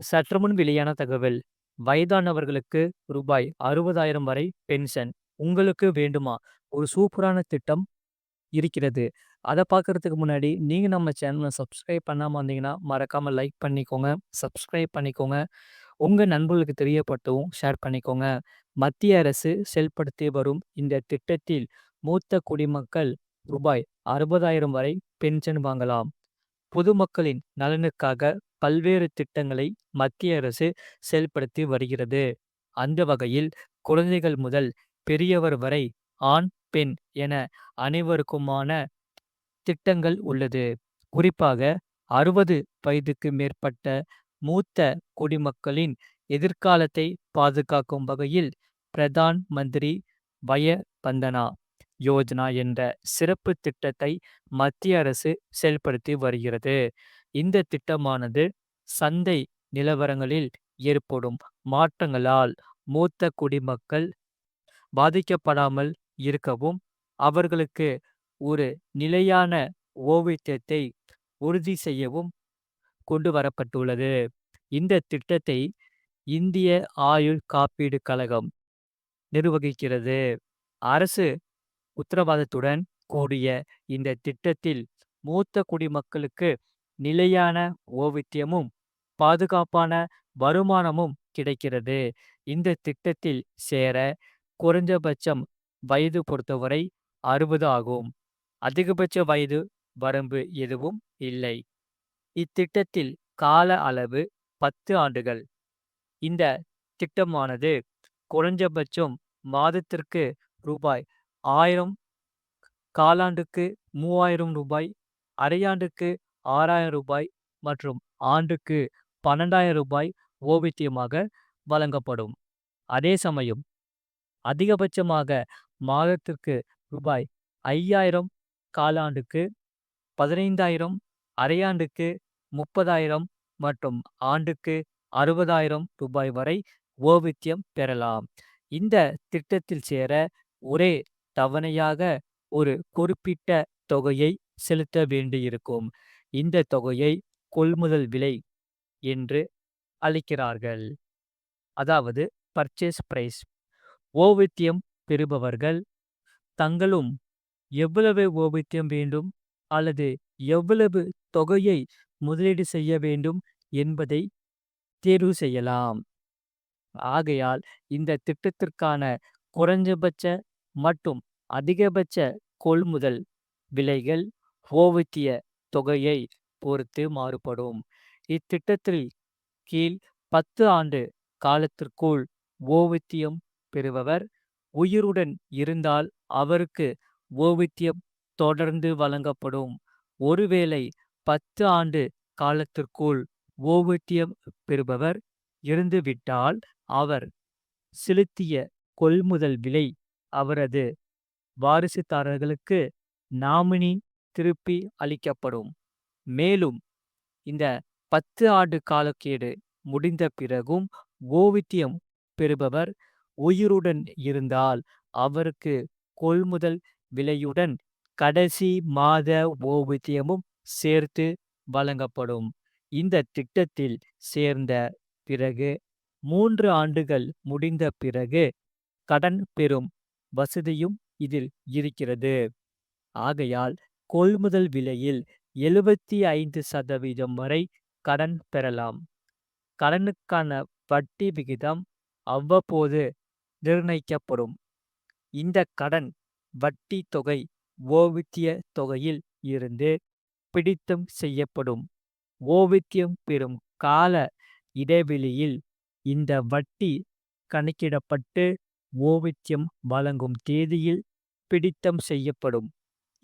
சற்றுமுன் வெளியான தகவல் வயதானவர்களுக்கு ரூபாய் அறுபதாயிரம் வரை பென்ஷன் உங்களுக்கு வேண்டுமா? ஒரு சூப்பரான திட்டம் இருக்கிறது. அதை பார்க்குறதுக்கு முன்னாடி நீங்கள் நம்ம சேனலை சப்ஸ்கிரைப் பண்ணாமல் வந்தீங்கன்னா மறக்காமல் லைக் பண்ணிக்கோங்க சப்ஸ்கிரைப் பண்ணிக்கோங்க. உங்கள் நண்பர்களுக்கு தெரியப்பட்டவும் ஷேர் பண்ணிக்கோங்க. மத்திய அரசு செயல்படுத்தி வரும் இந்த திட்டத்தில் மூத்த குடிமக்கள் ரூபாய் அறுபதாயிரம் வரை பென்ஷன் வாங்கலாம். பொதுமக்களின் நலனுக்காக பல்வேறு திட்டங்களை மத்திய அரசு செயல்படுத்தி வருகிறது. அந்த வகையில் குழந்தைகள் முதல் பெரியவர் வரை ஆண் பெண் என அனைவருக்குமான திட்டங்கள் உள்ளது. குறிப்பாக அறுபது வயதுக்கு மேற்பட்ட மூத்த குடிமக்களின் எதிர்காலத்தை பாதுகாக்கும் வகையில் பிரதான் மந்திரி வய பந்தனா யோஜனா என்ற சிறப்பு திட்டத்தை மத்திய அரசு செயல்படுத்தி வருகிறது. இந்த திட்டமானது சந்தை நிலவரங்களில் ஏற்படும் மாற்றங்களால் மூத்த குடிமக்கள் பாதிக்கப்படாமல் இருக்கவும் அவர்களுக்கு ஒரு நிலையான ஓவியத்தை உறுதி செய்யவும் கொண்டு வரப்பட்டுள்ளது. இந்த திட்டத்தை இந்திய ஆயுள் காப்பீடு கழகம் நிர்வகிக்கிறது. அரசு உத்தரவாதத்துடன் கூடிய இந்த திட்டத்தில் மூத்த குடிமக்களுக்கு நிலையான ஓவியமும் பாதுகாப்பான வருமானமும் கிடைக்கிறது. இந்த திட்டத்தில் சேர குறைஞ்சபட்சம் வயது பொறுத்தவரை அறுபது ஆகும். அதிகபட்ச வயது வரம்பு எதுவும் இல்லை. இத்திட்டத்தில் கால அளவு பத்து ஆண்டுகள். இந்த திட்டமானது குறைஞ்சபட்சம் மாதத்திற்கு ரூபாய் ஆயிரம் காலாண்டுக்கு மூவாயிரம் ரூபாய் அரையாண்டுக்கு ஆறாயிரம் ரூபாய் மற்றும் ஆண்டுக்கு பன்னெண்டாயிரம் ரூபாய் ஓவியமாக வழங்கப்படும். அதே சமயம் அதிகபட்சமாக மாதத்திற்கு ரூபாய் ஐயாயிரம் காலாண்டுக்கு பதினைந்தாயிரம் அரையாண்டுக்கு முப்பதாயிரம் மற்றும் ஆண்டுக்கு அறுபதாயிரம் ரூபாய் வரை ஓவியம் பெறலாம். இந்த திட்டத்தில் சேர ஒரே தவணையாக ஒரு குறிப்பிட்ட தொகையை செலுத்த வேண்டியிருக்கும். இந்த தொகையை கொள்முதல் விலை என்று அளிக்கிறார்கள் அதாவது பர்ச்சேஸ் பிரைஸ் ஓவித்தியம் பெறுபவர்கள் தங்களும் எவ்வளவு ஓவித்தியம் வேண்டும் அல்லது எவ்வளவு தொகையை முதலீடு செய்ய வேண்டும் என்பதை தேர்வு செய்யலாம். ஆகையால் இந்த திட்டத்திற்கான குறைஞ்சபட்ச மற்றும் அதிகபட்ச கொள்முதல் விலைகள் ஓவத்திய தொகையை பொறுத்து மாறுபடும். இத்திட்டத்தில் கீழ் பத்து ஆண்டு காலத்திற்குள் ஓவித்தியம் பெறுபவர் உயிருடன் இருந்தால் அவருக்கு ஓவித்தியம் தொடர்ந்து வழங்கப்படும். ஒருவேளை பத்து ஆண்டு காலத்திற்குள் ஓவித்தியம் பெறுபவர் இருந்துவிட்டால் அவர் செலுத்திய கொள்முதல் விலை அவரது வாரிசுதாரர்களுக்கு நாமினி திருப்பி அளிக்கப்படும். மேலும் இந்த பத்து ஆண்டு காலக்கேடு முடிந்த பிறகும் ஓவித்தியம் பெறுபவர் உயிருடன் இருந்தால் அவருக்கு கொள்முதல் விலையுடன் கடைசி மாத ஓவித்தியமும் சேர்த்து வழங்கப்படும். இந்த திட்டத்தில் சேர்ந்த பிறகு மூன்று ஆண்டுகள் முடிந்த பிறகு கடன் பெறும் வசதியும் இதில் இருக்கிறது. ஆகையால் கொள்முதல் விலையில் எழுபத்தி ஐந்து சதவீதம் வரை கடன் பெறலாம். கடனுக்கான வட்டி விகிதம் அவ்வப்போது நிர்ணயிக்கப்படும். இந்த கடன் வட்டி தொகை ஓவித்திய தொகையில் இருந்து பிடித்தம் செய்யப்படும். ஓவித்தியம் பெறும் கால இடைவெளியில் இந்த வட்டி கணக்கிடப்பட்டு ஓவியம் வழங்கும் தேதியில் பிடித்தம் செய்யப்படும்.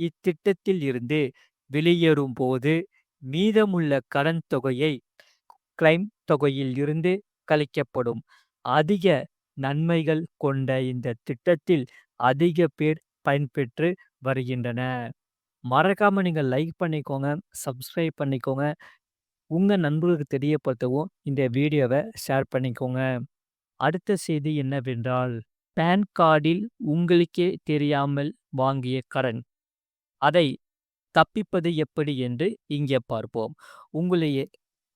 இத்திட்டத்தில் இருந்து வெளியேறும் போது மீதமுள்ள கடன் தொகையை கிளைம் தொகையில் இருந்து கழிக்கப்படும். அதிக நன்மைகள் கொண்ட இந்த திட்டத்தில் அதிக பேர் பயன்பெற்று வருகின்றன மறக்காம நீங்கள் லைக் பண்ணிக்கோங்க சப்ஸ்கிரைப் பண்ணிக்கோங்க. உங்கள் நண்பர்களுக்கு தெரியப்படுத்தவும் இந்த வீடியோவை ஷேர் பண்ணிக்கோங்க. அடுத்த செய்தி என்னவென்றால் பேன் கார்டில் உங்களுக்கே தெரியாமல் வாங்கிய கடன் அதை தப்பிப்பது எப்படி என்று இங்கே பார்ப்போம் உங்களுடைய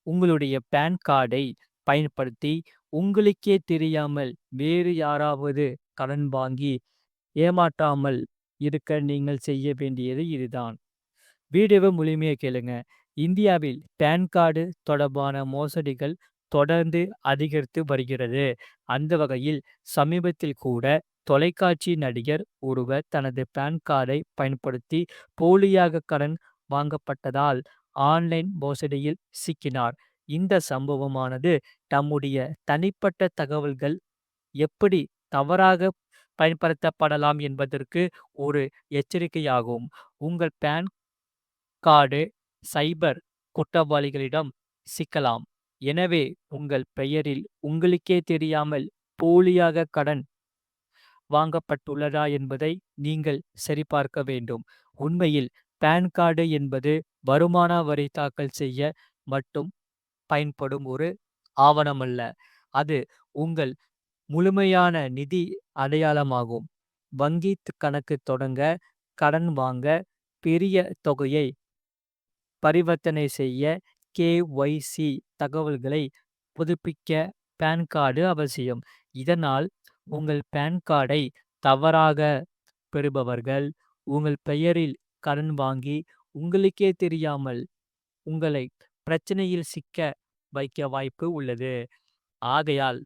உங்களுடைய பான் கார்டை பயன்படுத்தி உங்களுக்கே தெரியாமல் வேறு யாராவது கடன் வாங்கி ஏமாற்றாமல் இருக்க நீங்கள் செய்ய வேண்டியது இதுதான். வீடியோவை முழுமையாக கேளுங்க. இந்தியாவில் பான் கார்டு தொடர்பான மோசடிகள் தொடர்ந்து அதிகரித்து வருகிறது. அந்த வகையில் சமீபத்தில் கூட தொலைக்காட்சி நடிகர் ஒருவர் தனது பான் கார்டை பயன்படுத்தி போலியாக கடன் வாங்கப்பட்டதால் ஆன்லைன் மோசடியில் சிக்கினார். இந்த சம்பவமானது நம்முடைய தனிப்பட்ட தகவல்கள் எப்படி தவறாக பயன்படுத்தப்படலாம் என்பதற்கு ஒரு எச்சரிக்கையாகும். உங்கள் பான் கார்டு சைபர் குற்றவாளிகளிடம் சிக்கலாம். எனவே உங்கள் பெயரில் உங்களுக்கே தெரியாமல் போலியாக கடன் வாங்கப்பட்டுள்ளதா என்பதை நீங்கள் சரிபார்க்க வேண்டும். உண்மையில் பான் கார்டு என்பது வருமான வரி தாக்கல் செய்ய மட்டும் பயன்படும் ஒரு ஆவணமல்ல. அது உங்கள் முழுமையான நிதி அடையாளமாகும். வங்கி கணக்கு தொடங்க, கடன் வாங்க, பெரிய தொகையை பரிவர்த்தனை செய்ய, கே.ஒய்.சி தகவல்களை புதுப்பிக்க பான் கார்டு அவசியம். இதனால் உங்கள் பான் கார்டை தவறாக பெறுபவர்கள் உங்கள் பெயரில் கடன் வாங்கி உங்களுக்கே தெரியாமல் உங்களை பிரச்சனையில் சிக்க வைக்க வாய்ப்பு உள்ளது. ஆகையால்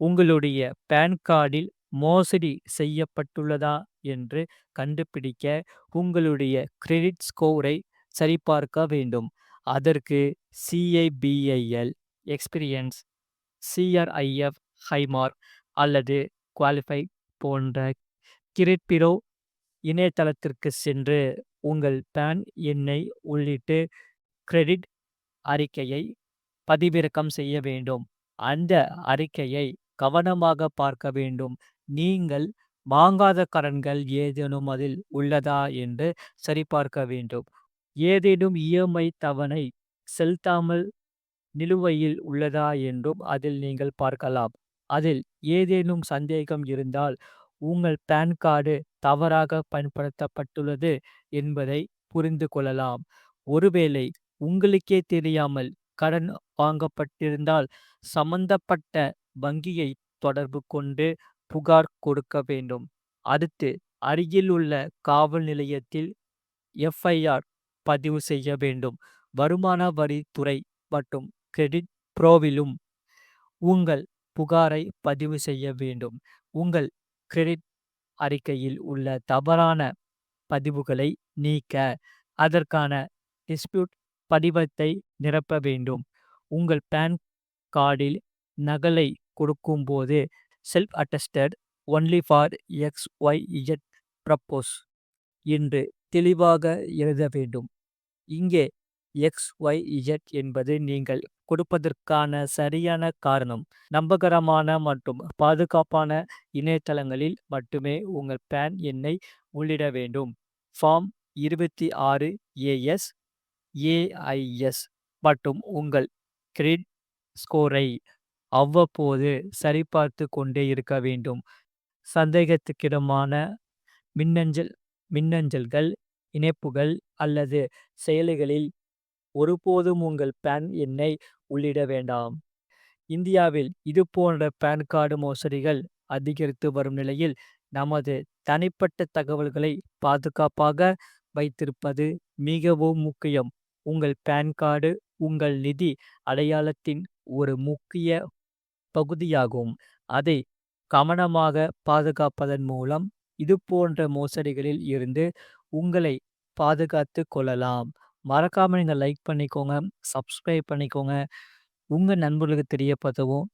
உங்களுடைய பான் கார்டில் மோசடி செய்யப்பட்டுள்ளதா என்று கண்டுபிடிக்க உங்களுடைய கிரெடிட் ஸ்கோரை சரிபார்க்க வேண்டும். அதற்கு சி.ஐ.பி.ஐ.எல், எக்ஸ்பீரியன்ஸ், சி.ஆர்.ஐ.எஃப், ஹைமார்க் அல்லது குவாலிஃபை போன்ற கிரிட்பிரோ இணையதளத்திற்கு சென்று உங்கள் பேன் எண்ணை உள்ளிட்டு கிரெடிட் அறிக்கையை பதிவிறக்கம் செய்ய வேண்டும். அந்த அறிக்கையை கவனமாக பார்க்க வேண்டும். நீங்கள் வாங்காத கடன்கள் ஏதேனும் அதில் உள்ளதா என்று சரிபார்க்க வேண்டும். ஏதேனும் இ.எம்.ஐ தவணை செலுத்தாமல் நிலுவையில் உள்ளதா என்றும் அதில் நீங்கள் பார்க்கலாம். அதில் ஏதேனும் சந்தேகம் இருந்தால் உங்கள் பான் கார்டு தவறாக பயன்படுத்தப்பட்டுள்ளது என்பதை புரிந்து கொள்ளலாம். ஒருவேளை உங்களுக்கே தெரியாமல் கடன் வாங்கப்பட்டிருந்தால் சம்பந்தப்பட்ட வங்கியை தொடர்பு கொண்டு புகார் கொடுக்க வேண்டும். அடுத்து அருகில் உள்ள காவல் நிலையத்தில் எஃப்.ஐ.ஆர் பதிவு செய்ய வேண்டும். வருமான வரி துறை மற்றும் கிரெடிட் ப்ரோவிலும் உங்கள் புகாரை பதிவு செய்ய வேண்டும். உங்கள் கிரெடிட் அறிக்கையில் உள்ள தவறான பதிவுகளை நீக்க அதற்கான டிஸ்பியூட் படிவத்தை நிரப்ப வேண்டும். உங்கள் பேன் கார்டில் நகலை கொடுக்கும்போது self attested only for X Y Z purpose என்று தெளிவாக எழுத வேண்டும். இங்கே எக்ஸ்.ஒய்.இஜட் என்பது நீங்கள் கொடுப்பதற்கான சரியான காரணம். நம்பகரமான மற்றும் பாதுகாப்பான இணையதளங்களில் மட்டுமே உங்கள் பேன் எண்ணை உள்ளிட வேண்டும். ஃபார்ம் இருபத்தி ஆறு ஏ.எஸ், ஏ.ஐ.எஸ் மற்றும் உங்கள் கிரெடிட் ஸ்கோரை அவ்வப்போது சரிபார்த்து கொண்டே இருக்க வேண்டும். சந்தேகத்திற்கிடமான மின்னஞ்சல் மின்னஞ்சல்கள், இணைப்புகள் அல்லது செயலிகளில் ஒருபோதும் உங்கள் பேன் எண்ணை உள்ளிட வேண்டாம். இந்தியாவில் இதுபோன்ற பான் கார்டு மோசடிகள் அதிகரித்து வரும் நிலையில் நமது தனிப்பட்ட தகவல்களை பாதுகாப்பாக வைத்திருப்பது மிகவும் முக்கியம். உங்கள் பான் கார்டு உங்கள் நிதி அடையாளத்தின் ஒரு முக்கிய பகுதியாகும். அதை கவனமாக பாதுகாப்பதன் மூலம் இதுபோன்ற மோசடிகளில் இருந்து உங்களை பாதுகாத்து கொள்ளலாம். மறக்காம நீங்க லைக் பண்ணிக்கோங்க, சப்ஸ்கிரைப் பண்ணிக்கோங்க. உங்க நண்பர்களுக்கு தெரியப்படுத்தவும்